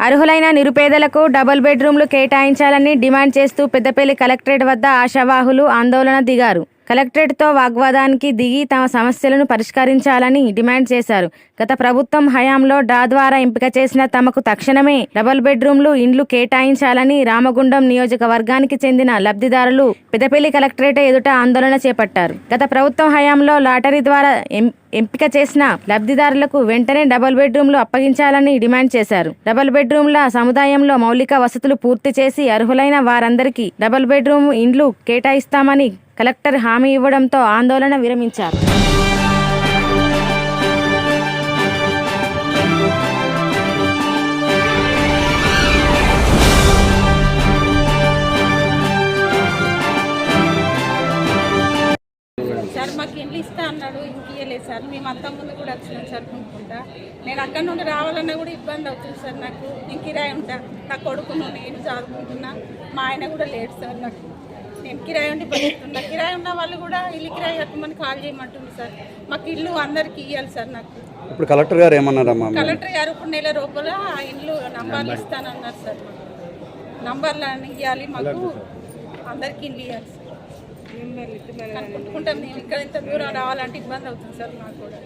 అర్హులైన నిరుపేదలకు డబుల్ బెడ్రూమ్లు కేటాయించాలని డిమాండ్ చేస్తూ పెద్దపల్లి కలెక్టరేట్ వద్ద ఆశావాహులు ఆందోళన దిగారు. కలెక్టరేట్తో వాగ్వాదానికి దిగి తమ సమస్యలను పరిష్కరించాలని డిమాండ్ చేశారు. గత ప్రభుత్వం హయాంలో డా ద్వారా ఎంపిక చేసిన తమకు తక్షణమే డబుల్ బెడ్రూమ్లు ఇండ్లు కేటాయించాలని రామగుండం నియోజకవర్గానికి చెందిన లబ్ధిదారులు పెదపల్లి కలెక్టరేట్ ఎదుట ఆందోళన చేపట్టారు. గత ప్రభుత్వం హయాంలో లాటరీ ద్వారా ఎం- ఎంపిక చేసిన లబ్ధిదారులకు వెంటనే డబుల్ బెడ్రూమ్లు అప్పగించాలని డిమాండ్ చేశారు. డబుల్ బెడ్రూమ్ల సముదాయంలో మౌలిక వసతులు పూర్తి చేసి అర్హులైన వారందరికీ డబుల్ బెడ్రూమ్ ఇండ్లు కేటాయిస్తామని కలెక్టర్ హామీ ఇవ్వడంతో ఆందోళన విరమించారు. ఇస్తా అన్నాడు ఇంక ఇయ్యలేదు సార్. మేము అంత ముందు కూడా వచ్చినాం సార్ కొనుక్కుంటా నేను అక్కడ నుండి రావాలన్నా కూడా ఇబ్బంది అవుతుంది సార్ నాకు. నేను కిరాయి ఉంటా. నా కొడుకును నేను చదువుకుంటున్నా? మా ఆయన కూడా లేడు సార్ నాకు. నేను కిరాయి ఉండి బతుకుతున్నా. కిరాయి ఉన్న వాళ్ళు కూడా ఇల్లు కిరాయి కట్టమని కాల్ చేయమంటుంది సార్. మాకు ఇల్లు అందరికి ఇవ్వాలి సార్ నాకు. ఇప్పుడు కలెక్టర్ గారు ఏమన్నారమ్మా కలెక్టర్ గారు ఇప్పుడు నెల రూపాయల ఆ ఇండ్లు నంబర్లు ఇస్తానన్నారు సార్. నంబర్లు అని ఇవ్వాలి మాకు. అందరికి ఇల్లు ఇవ్వాలి సార్. అనుకుంటాం నేను. ఇక్కడ ఇంత దూరం రావాలంటే ఇబ్బంది అవుతుంది సార్ నాకు కూడా.